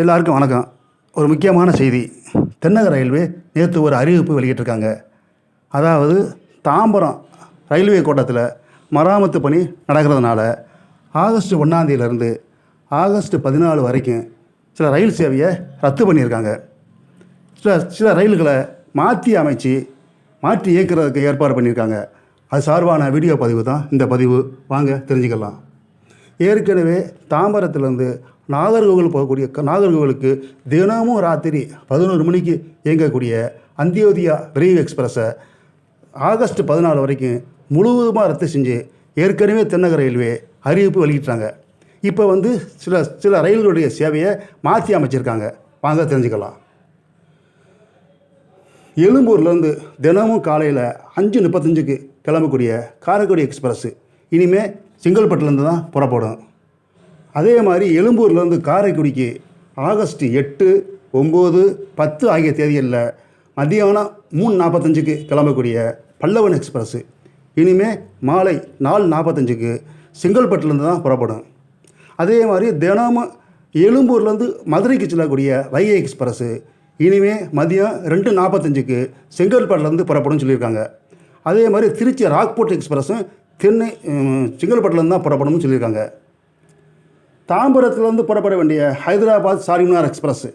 எல்லாருக்கும் வணக்கம். ஒரு முக்கியமான செய்தி. தென்னக ரயில்வே நேற்று ஒரு அறிவிப்பு வெளியிட்டிருக்காங்க. அதாவது தாம்பரம் ரயில்வே கோட்டத்தில் மராமத்து பணி நடக்கிறதுனால ஆகஸ்ட் ஒன்றாந்தேதியிலேருந்து ஆகஸ்ட் பதினாலு வரைக்கும் சில ரயில் சேவையை ரத்து பண்ணியிருக்காங்க. சில சில ரயில்களை மாற்றி அமைச்சு மாற்றி இயக்கிறதுக்கு ஏற்பாடு பண்ணியிருக்காங்க. அது சார்பான வீடியோ பதிவு தான் இந்த பதிவு. வாங்க தெரிஞ்சுக்கலாம். ஏற்கனவே தாம்பரத்துலேருந்து நாகர்கோவில் போகக்கூடிய நாகர்கோவிலுக்கு தினமும் ராத்திரி பதினோரு மணிக்கு இயங்கக்கூடிய அந்தியோதயா விரைவு எக்ஸ்பிரஸை ஆகஸ்ட் பதினாலு வரைக்கும் முழுவதுமாக ரத்து செஞ்சு ஏற்கனவே தென்னக ரயில்வே அறிவிப்பு வெளியிட்டாங்க. இப்போ வந்து சில சில ரயில்களுடைய சேவையை மாற்றி அமைச்சிருக்காங்க. வாங்க தெரிஞ்சுக்கலாம். எழும்பூர்லேருந்து தினமும் காலையில் அஞ்சு முப்பத்தஞ்சுக்கு கிளம்பக்கூடிய காரைக்குடி எக்ஸ்பிரஸ். இனிமேல் செங்கல்பட்டுலேருந்து தான் புறப்படும். அதே மாதிரி எழும்பூர்லேருந்து காரைக்குடிக்கு ஆகஸ்ட் எட்டு ஒம்பது பத்து ஆகிய தேதிகளில் மத்தியானம் மூணு நாற்பத்தஞ்சுக்கு கிளம்பக்கூடிய பல்லவன் எக்ஸ்பிரஸ்ஸு இனிமேல் மாலை நாலு நாற்பத்தஞ்சுக்கு செங்கல்பட்டுலேருந்து தான் புறப்படும். அதே மாதிரி தினமும் எழும்பூர்லேருந்து மதுரைக்கு செல்லக்கூடிய வைகை எக்ஸ்பிரஸ்ஸு இனிமேல் மதியம் ரெண்டு நாற்பத்தஞ்சுக்கு செங்கல்பட்டுலேருந்து புறப்படும் சொல்லியிருக்காங்க. அதே மாதிரி திருச்சி ராக்போர்ட் எக்ஸ்பிரஸும் சென்னை செங்கல்பட்டுலேருந்து தான் புறப்படும்னு சொல்லியிருக்காங்க. தாம்பரத்துலேருந்து புறப்பட வேண்டிய ஹைதராபாத் சாரிமினார் எக்ஸ்பிரஸ்ஸு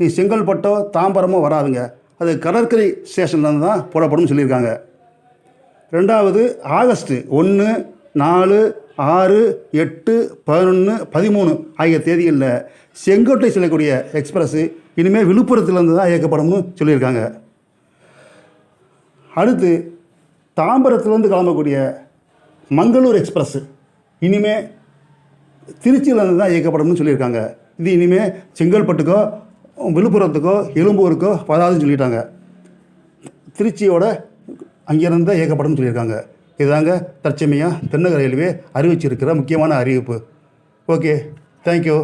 நீ செங்கல்பட்டோ தாம்பரமோ வராதுங்க. அது கடற்கரை ஸ்டேஷன்லேருந்து தான் புறப்படும் சொல்லியிருக்காங்க. ரெண்டாவது ஆகஸ்ட்டு ஒன்று நாலு ஆறு எட்டு பதினொன்று பதிமூணு ஆகிய தேதிகளில் செங்கோட்டை செல்லக்கூடிய எக்ஸ்பிரஸ்ஸு இனிமேல் விழுப்புரத்துலேருந்து தான் இயக்கப்படும்னு சொல்லியிருக்காங்க. அடுத்து தாம்பரத்துலேருந்து கிளம்பக்கூடிய மங்களூர் எக்ஸ்பிரஸ்ஸு இனிமேல் திருச்சியிலேருந்து தான் இயக்கப்படும்னு சொல்லியிருக்காங்க. இது இனிமேல் செங்கல்பட்டுக்கோ விழுப்புரத்துக்கோ எழும்பூருக்கோ வராதுன்னு சொல்லிட்டாங்க. திருச்சியோட அங்கேருந்து தான் இயக்கப்படும் சொல்லியிருக்காங்க. இதுதாங்க தற்சமயம் தென்னக ரயில்வே அறிவிச்சிருக்கிற முக்கியமான அறிவிப்பு. Okay thank you